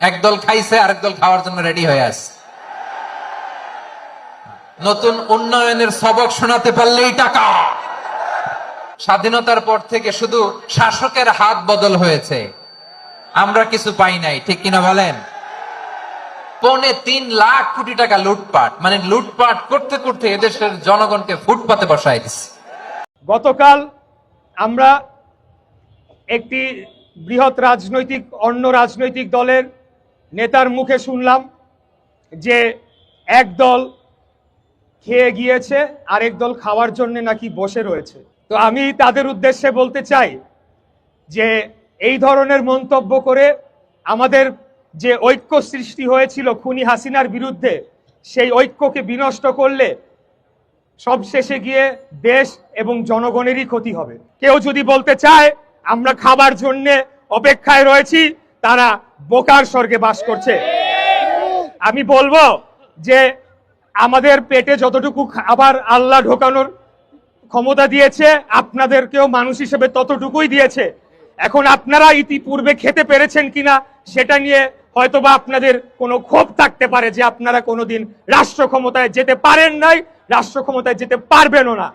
একদল খাইছে, আরেক দল খাওয়ার জন্য রেডি হয়ে আছে। নতুন উন্নয়নের সবক শোনাতে পারলেই টাকা। স্বাধীনতার পর থেকে শুধু শাসকের হাত বদল হয়েছে। আমরা কিছু পাই নাই, ঠিক কিনা বলেন? পৌনে তিন লাখ কোটি টাকা লুটপাট মানে লুটপাট করতে করতে এদেশের জনগণকে ফুটপাতে বসায় দিচ্ছে গতকাল আমরা একটি বৃহৎ রাজনৈতিক, অন্য রাজনৈতিক দলের নেতার মুখে শুনলাম যে এক দল খেয়ে গিয়েছে, আরেক দল খাওয়ার জন্য নাকি বসে রয়েছে। তো আমি তাদের উদ্দেশ্যে বলতে চাই যে এই ধরনের মন্তব্য করে আমাদের যে ঐক্য সৃষ্টি হয়েছিল খুনি হাসিনার বিরুদ্ধে, সেই ঐক্যকে বিনষ্ট করলে সব শেষে গিয়ে দেশ এবং জনগণেরই ক্ষতি হবে। কেউ যদি বলতে চায়, আমরা খাবার জন্যে অপেক্ষায় রয়েছি, তারা বোকার স্বর্গে বাস করছে। আমি বলব যে আমাদের পেটে যতটুকু আবার আল্লাহ ঢোকানোর ক্ষমতা দিয়েছে, আপনাদেরকেও মানুষ হিসেবে ততটুকুই দিয়েছে। এখন আপনারা ইতিপূর্বে খেতে পেরেছেন কিনা সেটা নিয়ে হয়তোবা আপনাদের কোনো ক্ষোভ থাকতে পারে যে আপনারা কোনোদিন রাষ্ট্র ক্ষমতায় যেতে পারেন নাই রাষ্ট্র ক্ষমতায় যেতে পারবেনও না।